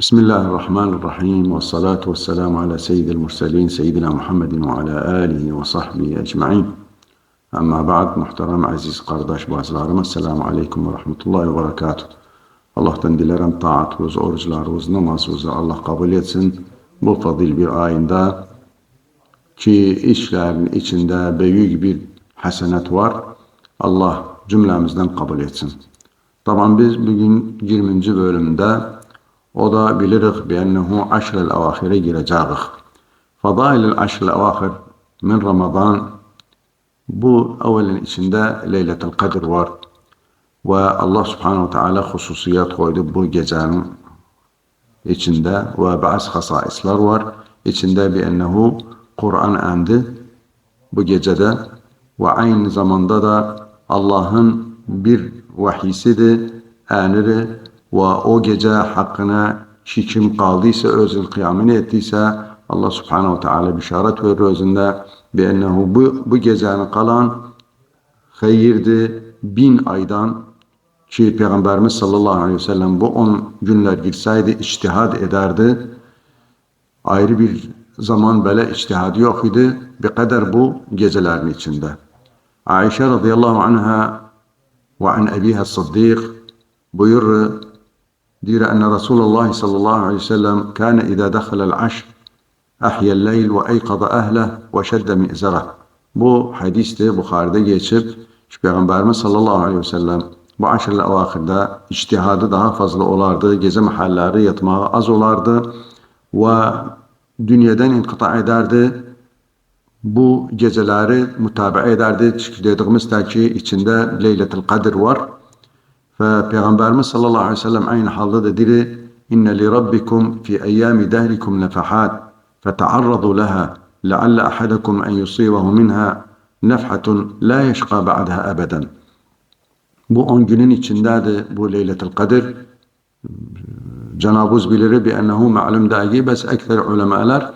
Bismillahirrahmanirrahim ve salatu ve selamu ala seyyidil murselin seyyidina Muhammedin ve ala alihi ve sahbihi ecma'in. Ama ba'd muhterem aziz kardeş bazılarım. Esselamu aleyküm ve rahmetullahi ve berekatuhu. Allah'tan dilerim taatınız, oruçlarınız, namazınızı Allah kabul etsin. Bu fadil bir ayında ki işlerin içinde büyük bir hasenet var. Allah cümlemizden kabul etsin. Tamam biz bugün 20. bölümde o da biliriz bi ennehu aşrel avahire gireceğiz. Fadailil aşrel avahir min Ramazan bu evvelin içinde Leyletel Kadir var. Ve Allah Subhanahu ve Teala hususiyet koydu bu gecenin içinde ve bazı hasaisler var. İçinde bir ennehu Kur'an indi bu gecede ve aynı zamanda da Allah'ın bir vahyisidir, emri ve o gece hakkına şi kim kaldıysa özün kıyamını ettiyse Allah subhanehu ve teala bişaret verir özünde ve ennehu bu, bu gecenin kalan hayirdi bin aydan ki Peygamberimiz sallallahu aleyhi ve sellem bu on günler girseydi içtihad ederdi. Ayrı bir zaman böyle içtihadı yok idi. Bir kadar bu gecelerin içinde. Aişe radıyallahu anha ve an ebiha Sıddık buyurur en Resulullah sallallahu aleyhi ve sellem kana idâ dakhala'l aşr ahyel leyl ve eykaza ehle ve şedde mi'zara. Bu hadiste Bukhari'de geçip Peygamberimiz sallallahu aleyhi ve sellem bu aşırı avakirde içtihadı daha fazla olardı. Gece mahalleri yatmağı az olardı ve dünyadan inkıta ederdi. Bu geceleri mutabaa ederdi. Çünkü dediğimiz ki içinde Leyletul Kadir var. Ve Peygamberimiz sallallahu aleyhi ve sellem aynı halde de diri inne li rabbikum fi eyyami dehrikum lefahat fetearradu leha lealle ahadakum en yusibahu minha nefhatun la yeşka ba'daha ebeden. Bu on günün içindeydi bu Leyletul Kadir. Cenab-ı Uz bilir bi ennehu ma'lum dâgî ekser ulemalar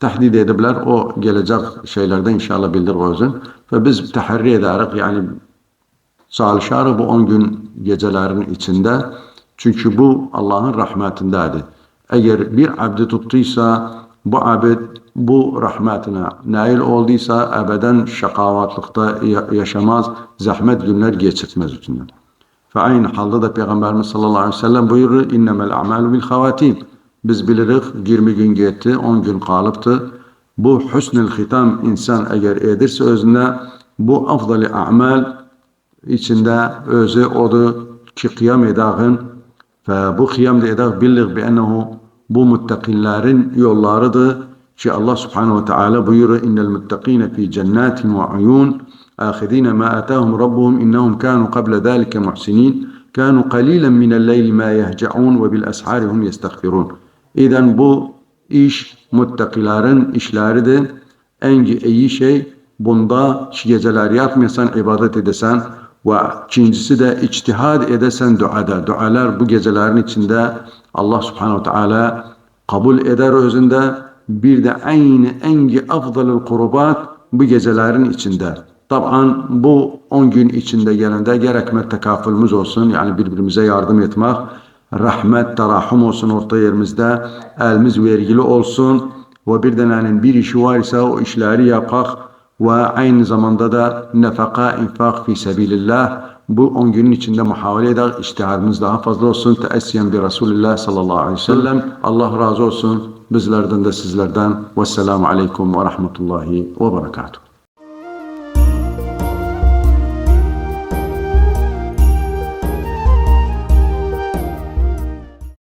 tehdid ediblər o gələcək şeylərdə inşallah bildir o özün və biz təhərri edərək, yəni çalışarı bu on gün gecelerin içinde çünkü bu Allah'ın rahmetindedir. Eğer bir abdi tuttuysa bu abid bu rahmetine nail olduysa ebeden şakavatlıkta yaşamaz, zahmet günler geçirtmez içinden. Ve aynı halde de Peygamberimiz sallallahu aleyhi ve sellem buyurur innemel a'malu bil havatim. Biz biliriz 20 gün gitti, 10 gün kalıptı. Bu husnül hitam insan eğer edirse özünde bu afdali a'mal içinde özü odu ki kıyam edağın ve bu kıyam da edağ billir bi ennehu bu muttakinlerin yollarıdır ki Allah subhanehu ve teala buyurur innel muttakine fi cennetin ve uyun ahidine ma atahum rabbuhum innahum kanu qabla zalika muhsinin kanu qalilan minel leyli ma yehca'un ve bil ashari yestagfirun İden bu iş muttakilerin işleridir. En iyi şey bunda geceler yatmayasan ibadet edesen ve ikincisi de içtihad edesen duada. Dualar bu gecelerin içinde Allah subhanehu ve teala kabul eder özünde bir de aynı engi afdalıl kurubat bu gecelerin içinde. Taban bu 10 gün içinde gelende gerek tekafülümüz olsun yani birbirimize yardım etmek, rahmet, terahüm olsun orta yerimizde, elimiz vergili olsun ve bir denenin bir işi varsa o işleri yapak ve aynı zamanda da nefaka, infak fi sebilillah bu 10 günün içinde muhavele eder. İştihadımız daha fazla olsun. Teessiyen bir Resulullah sallallahu aleyhi ve sellem. Allah razı olsun bizlerden de sizlerden. Vesselamu aleyküm ve rahmetullahi ve berekatuhu.